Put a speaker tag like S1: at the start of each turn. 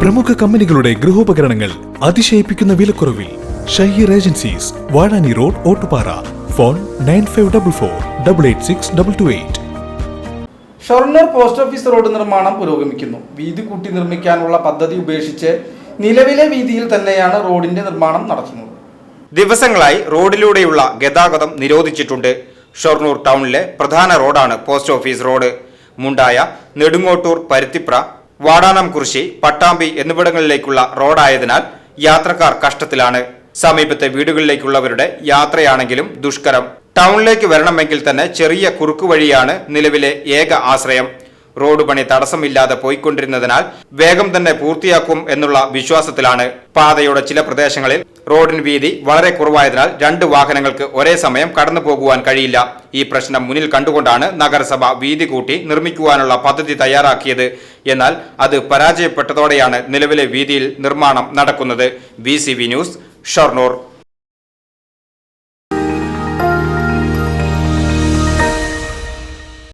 S1: പ്രമുഖ കമ്പനികളുടെ ഗൃഹോപകരണങ്ങൾ അതിശയിപ്പിക്കുന്ന വിലക്കുറവിൽ Shaheer agencies Vazhani road Ottupara. Phone nine five double four double eight six double two eight.
S2: Shoranur post office road നിർമ്മാണം പുരോഗമിക്കുന്നു. വീതി കൂട്ടി നിർമ്മിക്കാനുള്ള പദ്ധതി ഉപേക്ഷിച്ച് നിലവിലെ വീതിയിൽ തന്നെയാണ് റോഡിന്റെ നിർമ്മാണം നടത്തുന്നത്.
S3: ദിവസങ്ങളായി റോഡിലൂടെയുള്ള ഗതാഗതം നിരോധിച്ചിട്ടുണ്ട്. ഷൊർണൂർ ടൗണിലെ പ്രധാന റോഡാണ് post office road. Mundaya Nedungottur Paruthipra Vadanamkurissi Pattambi എന്നിവിടങ്ങളിലേക്കുള്ള റോഡായതിനാൽ യാത്രക്കാർ കഷ്ടത്തിലാണ്. സമീപത്തെ വീടുകളിലേക്കുള്ളവരുടെ യാത്രയാണെങ്കിലും ദുഷ്കരം. ടൗണിലേക്ക് വരണമെങ്കിൽ തന്നെ ചെറിയ കുറുക്കുവഴിയാണ് നിലവിലെ ഏക ആശ്രയം. റോഡ് പണി തടസ്സമില്ലാതെ പോയിക്കൊണ്ടിരുന്നതിനാൽ വേഗം തന്നെ പൂർത്തിയാക്കും എന്നുള്ള വിശ്വാസത്തിലാണ് പാതയുടെ ചില പ്രദേശങ്ങളിൽ റോഡിന് വീതി വളരെ കുറവായതിനാൽ രണ്ട് വാഹനങ്ങൾക്ക് ഒരേ സമയം കടന്നു പോകുവാൻ കഴിയില്ല. ഈ പ്രശ്നം മുന്നിൽ കണ്ടുകൊണ്ടാണ് നഗരസഭ വീതി കൂട്ടി നിർമ്മിക്കുവാനുള്ള പദ്ധതി തയ്യാറാക്കിയത്. എന്നാൽ അത് പരാജയപ്പെട്ടതോടെയാണ് നിലവിലെ വീതിയിൽ നിർമ്മാണം നടക്കുന്നത്. B news Shoranur.